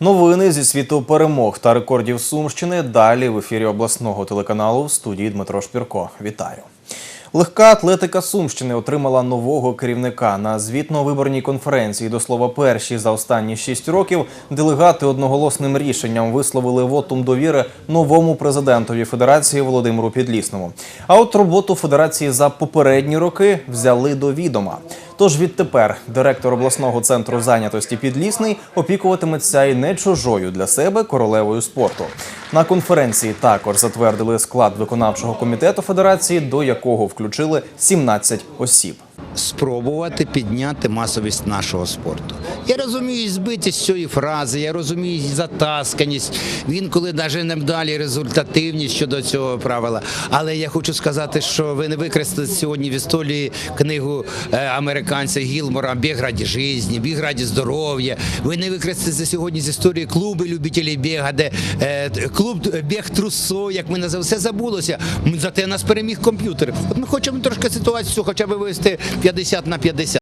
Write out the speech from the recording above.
Новини зі світу перемог та рекордів Сумщини. Далі в ефірі обласного телеканалу в студії Дмитро Шпірко. Вітаю. Легка атлетика Сумщини отримала нового керівника на звітно-виборній конференції. До слова, перші за останні шість років делегати одноголосним рішенням висловили вотум довіри новому президентові федерації Володимиру Підлісному. А от роботу федерації за попередні роки взяли до відома. Тож відтепер директор обласного центру зайнятості Підлісний опікуватиметься і не чужою для себе королевою спорту. На конференції також затвердили склад виконавчого комітету федерації, до якого включили 17 осіб. Спробувати підняти масовість нашого спорту. Я розумію збитість цієї фрази, я розумію затасканість, він коли навіть не далі результативність щодо цього правила. Але я хочу сказати, що ви не використали сьогодні в історії книгу е, американця Гілмора «Біг раді житті», «Біг раді здоров'я. Ви не використали сьогодні з історії клуби любителів біга, де е, клуб біг трусо, як ми називали, все забулося. Зате нас переміг комп'ютер. От ми хочемо трошки ситуацію хоча б вивести 50 на 50.